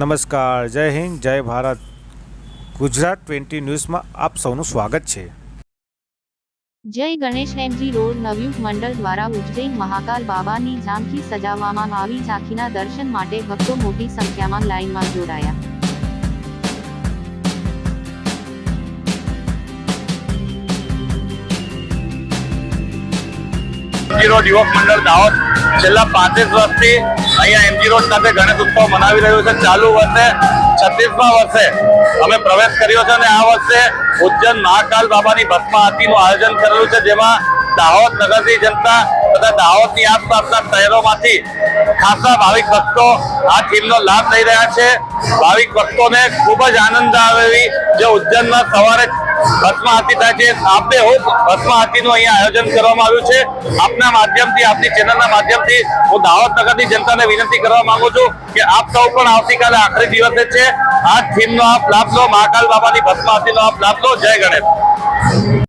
નમસ્કાર જય હિન્દ જય ભારત. ગુજરાત ટ્વેન્ટી ન્યૂઝમાં આપ સૌનું સ્વાગત છે. જય ગણેશ એમજી રોડ નવયુગ મંડળ દ્વારા ઉજ્જૈન મહાકાલ બાબાની ઝાંખી સજાવવામાં આવી ઝાંખીના દર્શન માટે ભક્તો મોટી સંખ્યામાં લાઇનમાં જોડાયા. યુવક મંડળ દાહોદ છેલ્લા પાંત્રીસ વર્ષથી અહીંયા એમજી રોડ ખાતે ગણેશ ઉત્સવ મનાવી રહ્યો છે. ચાલુ વર્ષે છત્રીસમાં વર્ષે અમે પ્રવેશ કર્યો છે અને આ વર્ષે ઉજ્જૈન મહાકાલ બાબાની ભસ્મ આરતીનું આયોજન કરેલું છે, જેમાં દાહોદ નગરની જનતા તથા દાહોદની આસપાસના શહેરોમાંથી ખાસા ભાવિક ભક્તો આ થીમનો લાભ લઈ રહ્યા છે. ભાવિક ભક્તોને ખૂબ જ આનંદ આવે એવી જે ઉજ્જૈનમાં સવારે ભસ્મ આરતી થાય છે આપે હોત ભસ્મ અહીંયા આયોજન કરવામાં આવ્યું છે. આપના માધ્યમથી, આપની ચેનલના માધ્યમથી હું દાહોદ નગરની જનતાને વિનંતી કરવા માંગુ છું કે આપ સૌ પણ આવતીકાલે આખરી દિવસે છે. આ થીમનો આપ લાભ લો. મહાકાલ બાબાની ભસ્મ આરતીનો આપ લાભ લો. જય ગણેશ.